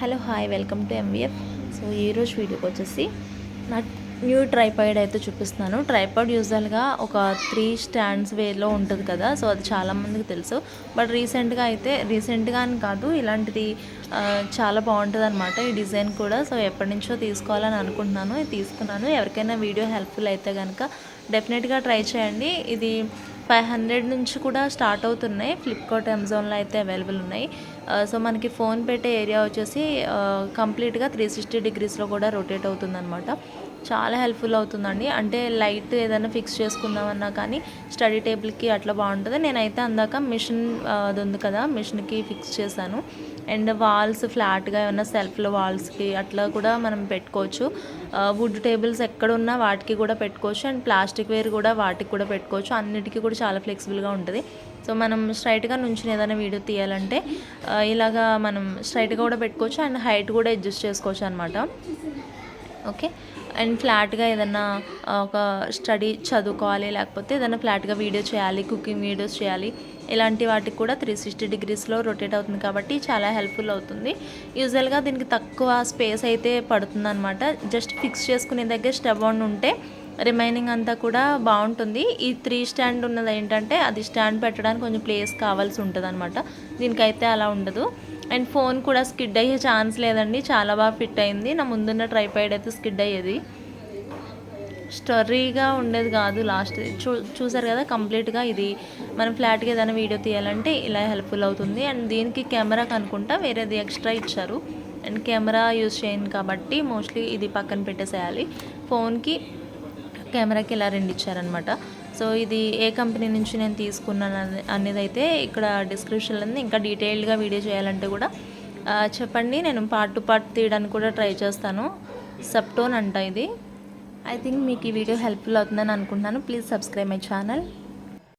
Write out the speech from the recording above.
Hello hi welcome to MVF so ఈరోజు వీడియోకి వచ్చేసి నా న్యూ ట్రైపాయిడ్ అయితే చూపిస్తున్నాను. ట్రైపాయిడ్ యూజువల్గా ఒక త్రీ స్టాండ్స్ వేలో ఉంటుంది కదా సో అది చాలామందికి తెలుసు. బట్ రీసెంట్గా అయితే రీసెంట్గా అని కాదు ఇలాంటిది చాలా బాగుంటుంది అనమాట ఈ డిజైన్ కూడా. సో ఎప్పటి నుంచో తీసుకోవాలని అనుకుంటున్నాను తీసుకున్నాను. ఎవరికైనా వీడియో హెల్ప్ఫుల్ అయితే కనుక డెఫినెట్గా ట్రై చేయండి. ఇది ఫైవ్ హండ్రెడ్ నుంచి కూడా స్టార్ట్ అవుతున్నాయి. ఫ్లిప్కార్ట్ అమెజాన్లో అయితే అవైలబుల్ ఉన్నాయి. సో మనకి ఫోన్ పెట్టే ఏరియా వచ్చేసి కంప్లీట్గా త్రీ సిక్స్టీ డిగ్రీస్లో కూడా రొటేట్ అవుతుందన్నమాట. చాలా హెల్ప్ఫుల్ అవుతుందండి. అంటే లైట్ ఏదైనా ఫిక్స్ చేసుకుందామన్నా కానీ స్టడీ టేబుల్కి అట్లా బాగుంటుంది. నేనైతే అందాక మిషన్ అది ఉంది కదా మిషన్కి ఫిక్స్ చేశాను. అండ్ వాల్స్ ఫ్లాట్గా ఏమైనా సెల్ఫ్లో వాల్స్కి అట్లా కూడా మనం పెట్టుకోవచ్చు. వుడ్ టేబుల్స్ ఎక్కడున్నా వాటికి కూడా పెట్టుకోవచ్చు. అండ్ ప్లాస్టిక్ వేర్ కూడా వాటికి కూడా పెట్టుకోవచ్చు. అన్నిటికీ కూడా చాలా ఫ్లెక్సిబుల్గా ఉంటుంది. సో మనం స్ట్రైట్గా నుంచి ఏదైనా వీడియో తీయాలంటే ఇలాగా మనం స్ట్రైట్గా కూడా పెట్టుకోవచ్చు. అండ్ హైట్ కూడా అడ్జస్ట్ చేసుకోవచ్చు అనమాట ఓకే? అండ్ ఫ్లాట్గా ఏదన్నా ఒక స్టడీ చదువుకోవాలి లేకపోతే ఏదైనా ఫ్లాట్గా వీడియో చేయాలి కుకింగ్ వీడియోస్ చేయాలి ఇలాంటి వాటికి కూడా త్రీ సిక్స్టీ డిగ్రీస్లో రొటేట్ అవుతుంది కాబట్టి చాలా హెల్ప్ఫుల్ అవుతుంది. యూజువల్గా దీనికి తక్కువ స్పేస్ అయితే పడుతుంది అనమాట జస్ట్ ఫిక్స్ చేసుకునే దగ్గర స్టవ్ ఆన్ ఉంటే రిమైనింగ్ అంతా కూడా బాగుంటుంది. ఈ త్రీ స్టాండ్ ఉన్నది ఏంటంటే అది స్టాండ్ పెట్టడానికి కొంచెం ప్లేస్ కావాల్సి ఉంటుంది అనమాట దీనికైతే అలా ఉండదు. అండ్ ఫోన్ కూడా స్కిడ్ అయ్యే ఛాన్స్ లేదండి. చాలా బాగా ఫిట్ అయింది. నా ముందున్న ట్రైపాయిడ్ అయితే స్కిడ్ అయ్యేది. స్టర్రీగా ఉండేది కాదు లాస్ట్. చూ చూసారు కదా కంప్లీట్గా ఇది మనం ఫ్లాట్గా ఏదైనా వీడియో తీయాలంటే ఇలా హెల్ప్ఫుల్ అవుతుంది. అండ్ దీనికి కెమెరా కనుకుంటా వేరేది ఎక్స్ట్రా ఇచ్చారు. అండ్ కెమెరా యూజ్ చేయను కాబట్టి మోస్ట్లీ ఇది పక్కన పెట్టేసేయాలి. ఫోన్కి కెమెరాకి ఇలా రెండు ఇచ్చారనమాట సో ఇది ఏ కంపెనీ నుంచి నేను తీసుకున్నాను అనేది అయితే ఇక్కడ డిస్క్రిప్షన్లో ఉంది. ఇంకా డీటెయిల్డ్గా వీడియో చేయాలంటే కూడా చెప్పండి. నేను పార్ట్ టు పార్ట్ తీయడానికి కూడా ట్రై చేస్తాను. సబ్టోన్ అంట ఇది. ఐ థింక్ మీకు ఈ వీడియో హెల్ప్ఫుల్ అవుతుందని అనుకుంటున్నాను. Please subscribe my channel.